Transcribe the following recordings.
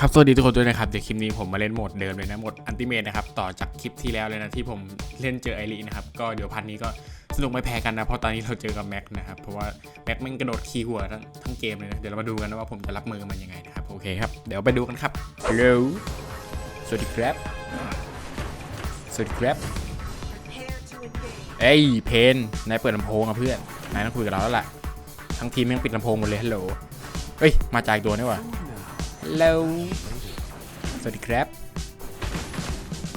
ครับสวัสดีทุกคนด้วยนะครับ เดี๋ยวคลิปนี้ผมมาเล่นโหมดเดิมเลยนะโหมดอันติเมทนะครับ ต่อจากคลิปที่แล้วเลยนะที่ผมเล่นเจอไอรีนะครับ ก็เดี๋ยวพันนี้ก็สนุกไม่แพ้กันนะ เพราะตอนนี้เราเจอกับแม็กนะครับ เพราะว่าแม็กมันกระโดดขี่หัวทั้งทั้งเกมเลยนะ เดี๋ยวเรามาดูกันนะว่าผมจะรับมือมันยังไงนะครับ โอเคครับ เดี๋ยวไปดูกันครับฮัลโหลสวัสดีครับ สวัสดีครับ เอ้ยเพน นายเปิดลำโพงอะเพื่อน นายต้องคุยกับเราแล้วล่ะ ทั้งทีมแม่งปิดลำโพงหมดเลยฮัลโหลเฮ้ย มาจากอีกตัวนี่หว่า ฮัลโหลสวัสดีครับ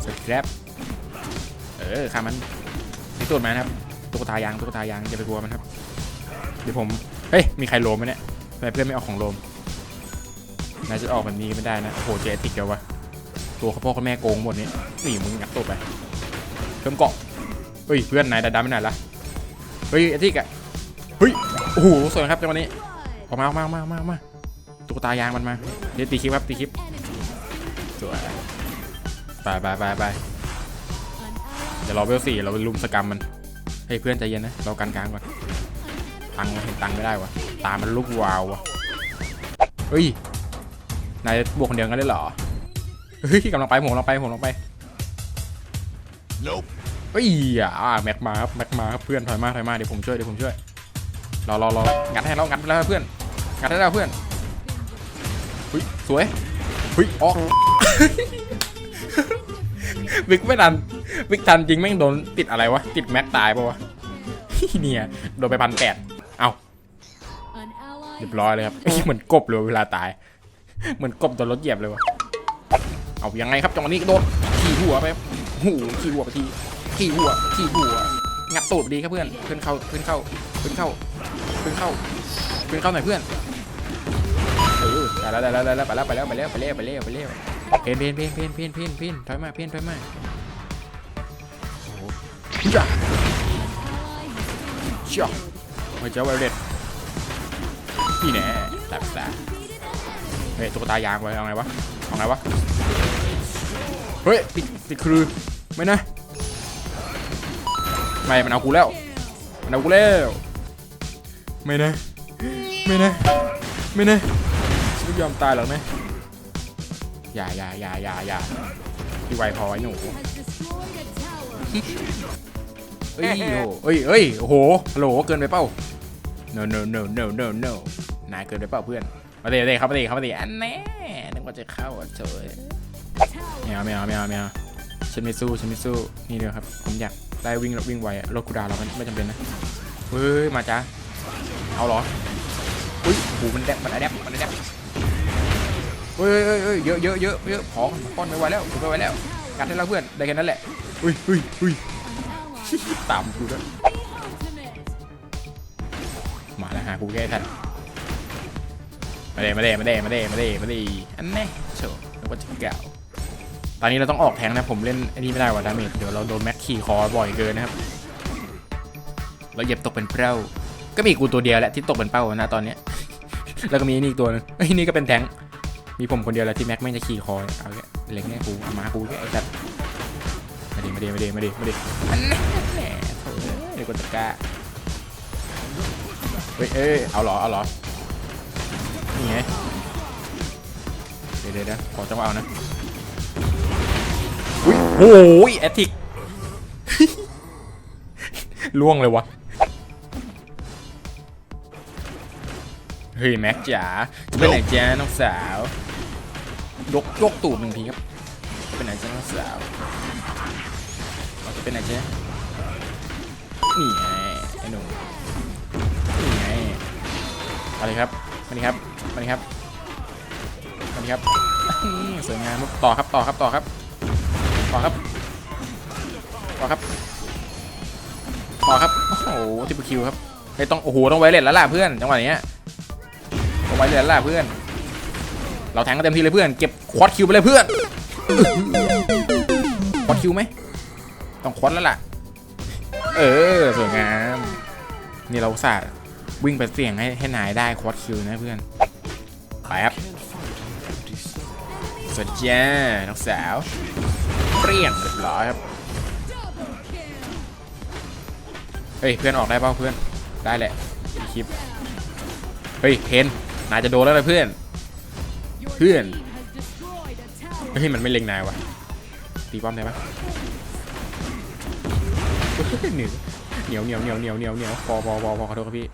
สวัสดีครับ เออข้ามันนี่ตัวมันครับตุ๊กตายางตุ๊กตายางอย่าไปกลัวมันครับ เดี๋ยวผม เฮ้ย มีใครโลมไหมเนี่ยทำไมเพื่อนไม่เอาของโลมนายจะออกแบบนี้ไม่ได้นะ โอ้โห เจติกเดียววะ ตัวเขาพ่อเขาแม่โกงหมดนี้นี่มึงงัดตัวไป เพิ่มเกาะ เฮ้ย เพื่อนนายดาดาไม่ไหนละเฮ้ยเอติกอะเฮ้ย โอ้โห สวยครับจังหวะนี้ ออกมาออกมาออกมาออกมาออกมา ตุ๊กตายางมันมาเดี๋ยวตีคลิปครับตีคลิปสวยไปไปไปไปเดี๋ยวรอเวลสี่เราไปลุมสกรรมมันให้ยเพื่อนใจเย็นนะเรากันกลางก่อนตังค์เห็นตังค์ไม่ได้วะตามันลุกวาววะเฮ้ยนายบวกคนเดียวกันได้เหรอเฮ้ยกำลังไปผมกำลังไปผมกำลังไป Nope. เฮ้ยอ่าแม็กมาครับแม็กมาครับเพื่อนถอยมาถอยมาเดี๋ยวผมช่วยเดี๋ยวผมช่วยรอรอรองัดให้เรางัดไปแล้วเพื่อนงัดให้เราเพื่อน เฮ้ยสวยเฮ้ยออกวิกไม่ทันวิกทันจริงแม่งโดนติดอะไรวะ ติดแม็กตายปะวะเนี่ยโดนไปพันแปดเอาเรียบร้อยเลยครับเหมือนกบเลยเวลาตาย เหมือนกบโดนรถเหยียบเลยวะเอายังไงครับจังหวะนี้โดนขี่หัวไปหูขี่หัวไปทีขี่หัวขี่หัวงัดตูดดีครับเพื่อนเพื่อนเข้าเพื่อนเข้าเพื่อนเข้าเพื่อนเข้าเพื่อนเข้าหน่อยเพื่อน แล้วได้แล้วได้แล้วไปแล้วไปแล้วไปแล้วไปแล้วไปแล้วไปแล้วเพนเพนเพนเพนเพนเพนเพนถอยมาเพนถอยมาโจ้าจ้ามาเจ้าไวเรสพี่แน่ตับซะเฮ้ยตุ๊กตายางไว้เอาไงวะเอาไงวะเฮ้ยติดติดคือไม่นะไม่มันเอากูแล้วมันเอากูแล้วไม่นะไม่นะไม่นะ ไม่ยอมตายหรอกนะอย่าอย่าอย่าอย่าอย่าพี่ไวพอไอ้หนูเอ้ยโอ้เอ้ยเอ้ยโอ้โหฮัลโหลเกินไปเปล่า no no no no no no นายเกินไปเปล่าเพื่อนมาเตะเตะเข้ามาเตะเข้ามาเตะอันแน่นึกว่าจะเข้าเฉยไม่เอาไม่เอาไม่เอาไม่เอาฉันไม่สู้ฉันไม่สู้นี่เดียวครับผมอยากได้วิ่งวิ่งไวรถกูดาเราไม่ไม่จำเป็นนะเฮ้ยมาจ้าเอาเหรออุ้ยหูมันแดบมันอะแดบมันอะแดบ ฮ้ยเฮ้ยเฮ้ยเยอะเยอะเยอะเยอะของป้อนไม่ไหวแล้วกูไม่ไหวแล้วกัดให้เราเพื่อนได้แค่นั้นแหละอุ้ยอุ้ยอุ้ยตามกูด้วยมาแล้วหากูแค่ทันมาเด้มาเด้มาเด้มาเด้มาเด้มาเด้อันแน่โชว์แล้วก็จะเก่าตอนนี้เราต้องออกแทงนะผมเล่นไอ้นี่ไม่ได้ว่ะดาเมจเดี๋ยวเราโดนแม็กขี่คอบ่อยเกินนะครับเราเหยียบตกเป็นเป้าก็มีกูตัวเดียวแหละที่ตกเป็นเป้านะตอนเนี้ยแล้วก็มีนี่อีกตัวนึงไอ้ยนี่ก็เป็นแทงค์ มีผมคนเดียวแหละที่แม็กไม่จะขี่คอเอาแค่เล็งแน่กูเอามากูแค่ไอ้สัตว์มาดิมาดิมาดิมาดิมาดิอันแน่แน่โถ่เดี๋ยวกูจะกล้าเฮ้ยเอ้ยเอาหรอเอาหรอนี่ไงเดี๋ยวเดี๋ยวเดี๋ยวขอจังหวะเอานะอุ้ยโอ้ยแอตติกล่วงเลยวะ เฮ้ยแม็กจ๋าจะไปไหนจ้าน้องสาวยกยกตูดหนึ่งทีครับไปไหนจ้าน้องสาวเราจะไปไหนจ้านี่ไงไอ้หนุ่มนี่ไงมาเลยครับมาเลยครับมาเลยครับมาเลยครับสวยงามต่อครับต่อครับต่อครับต่อครับต่อครับต่อครับโอ้โหทิปคิวครับเฮ้ต้องโอ้โหต้องไวเลสแล้วล่ะเพื่อนจังหวะเนี้ย ว้เลยล่ะเพื่อน เราแทงกันเต็มที่เลยเพื่อน เก็บควอดคิวไปเลยเพื่อนควอดคิวไหม ต้องควอดแล้วล่ะ เออสวยงาม นี่เราอุตสาห์วิ่งไปเสี่ยงให้ให้นายได้ควอดคิวนะเพื่อนไปครับสวัสดีจ้าน้องสาวเปรี้ยงเรียบร้อยครับ เฮ้ย เพื่อนออกได้เปล่าเพื่อน ได้แหละ คลิป เฮ้ยเคน นายจะโดนแล้วนะเพื่อน เพื่อนเฮ้ยมันไม่เล็งนายวะตีป้อมได้ปะเหนียวเหนียวเหนียวเหนียวเหนียวเหนียวพอพอพอพอขอโทษครับพี่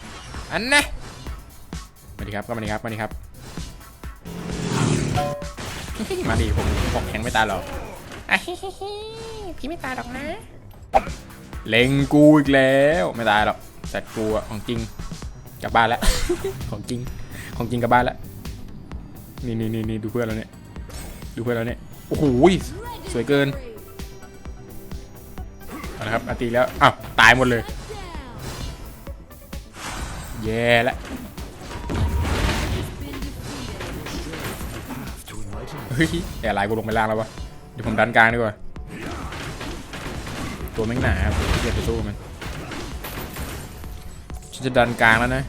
อันนะมาดีครับก็มาดีครับมาดีครับมาดิผมผมแข็งไม่ตายหรอกอะฮิฮิฮิพี่ไม่ตายหรอกนะ เล็งกูอีกแล้ว ไม่ตายหรอกแต่กูอะของจริงกลับบ้านแล้ว ของจริง ของจริงกลับบ้านแล้วนี่นี่นี่นี่ดูเพื่อนเราเนี่ยดูเพื่อนเราเนี่ยโอ้โหสวยเกินเอาละครับอาตีแล้วอ้าวตายหมดเลยแย่ละเฮ้ยแอร์ไลน์กูลงไปล่างแล้ววะเดี๋ยวผมดันกลางดีกว่าตัวแม่งหนาครับเกียดไปสู้มันฉันจะดันกลางแล้วนะ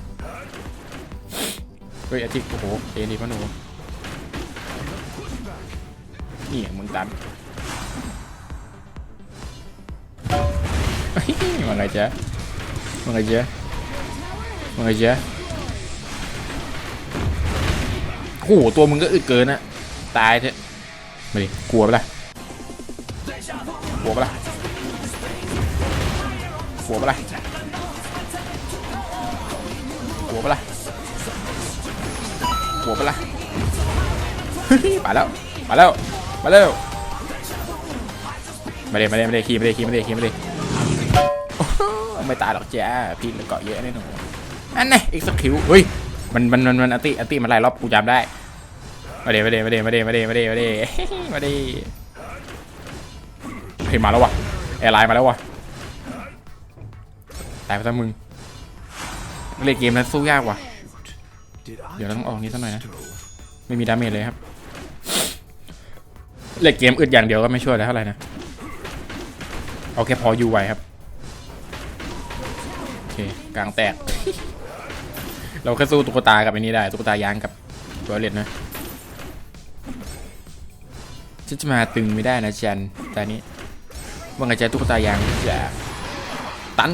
เฮ้ยอาทิตย์โอ้โหเอ็นดีพ่อหนูนี่มึงดันเฮ้ยว่าไงจ๊ะว่าไงจ๊ะว่าไงจ๊ะโอ้โหตัวมึงก็อึดเกินอะตายเถอะมาดิกลัวปะล่ะกลัวปะล่ะหัวปะล่ะหัวปะล่ะ หัวปละมาแล้ว มาแล้ว มาแล้ว มาเลยมาเลยมาเลยขี่มาเลยขี่มาเลยขี่มาเลยไม่ตายหรอกจ้าพี่เลือเกาะเยอะแน่นอนอันนี้อีกสักคิวเฮ้ย มัน มัน มัน มันอันติอันติมันหลายรอบกูจำได้มาเดมาเดมาเดมาเดมาเดมาเดมาเดมาเดมาเดเฮ้ยมาแล้ววะแอร์ไลน์มาแล้ววะตายไปซะมึงเล่นเกมนั้นสู้ยากว่ะ เดี๋ยวต้องออกนี้สักหน่อยนะ ไม่มีดาเมจเลยครับเล่นเกมอึดอย่างเดียวก็ไม่ช่วยอะไรเท่าไหร่นะ เอาแค่พออยู่ไหวครับ โอเค กลางแตก เราแค่สู้ตุ๊กตากับไอ้นี้ได้ ตุ๊กตายางกับตัวเล็ดนะฉันจะมาตึงไม่ได้นะจันตอนนี้ว่าไงจ๊ะตุ๊กตายางจะตัน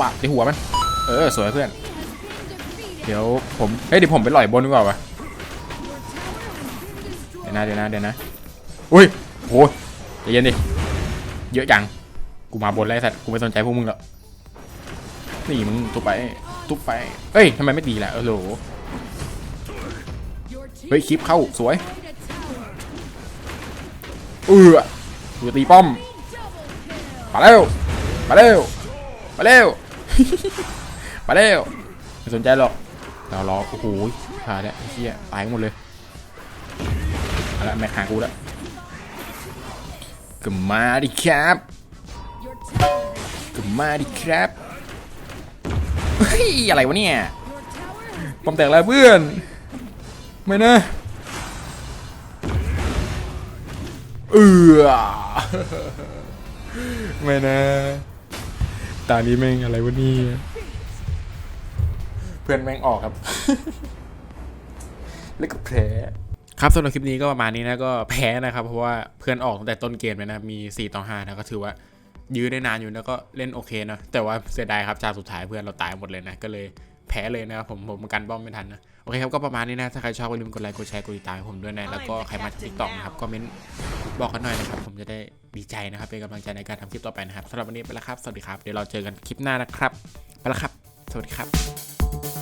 ปะในหัวมัน เออ สวยเพื่อน เดี๋ยวผมเฮ้ยเดี๋ยวผมไปหล่อยบนดีกว่าวะเดี๋ยวนะเดี๋ยวนะเดี๋ยวนะอุ้ยโหใจเย็นดิเยอะจังกูมาบนแล้วสัตว์กูไม่สนใจพวกมึงหรอกนี่มึงทุบไปทุบไปเฮ้ยทำไมไม่ตีล่ะเออโหลเฮ้ยคลิปเข้าสวยเออกูตีป้อมมาเร็วมาเร็วมาเร็วมาเร็วไม่สนใจหรอก เรารอโอ้โหผ่านแล้วไอ้เหี้ยตายหมดเลยเอาละแม็กหากูแล้วก็มาดิครับก็มาดิครับเฮ้ยอะไรวะเนี่ยปอมแตกแล้วเพื่อนไม่นะเออไม่นะตานี้แม่งอะไรวะเนี่ย พื่อนแม่งออกครับ แล้วก็แพ้ครับสำหรับคลิปนี้ก็ประมาณนี้นะก็แพ้นะครับ เพราะว่าเพื่อนออกตั้งแต่ต้นเกมเลยนะ มี 4 ต่อ5นะก็ถือว่ายื้อได้นานอยู่แล้วก็เล่นโอเคนะแต่ว่าเสียดายครับจากสุดท้ายเพื่อนเราตายหมดเลยนะ ก็เลยแพ้เลยนะครับผมผมกันบ้อมไม่ทันนะโอเคครับก็ประมาณนี้นะ ถ้าใครชอบก็อย่าลืมกดไลค์กดแชร์กดติดตามให้ผมด้วยนะ แล้วก็ใครมาจากทิกตอกนะครับก็เม้นบอกกันหน่อยนะครับ ผมจะได้ดีใจนะครับ เป็นกำลังใจในการทำคลิปต่อไปนะครับสำหรับวันนี้ไปแล้วครับ สวัสดีครับ เดี๋ยวเราเจอกันคลิปหน้านะครับ ไปแล้วครับ สวัสดีครับ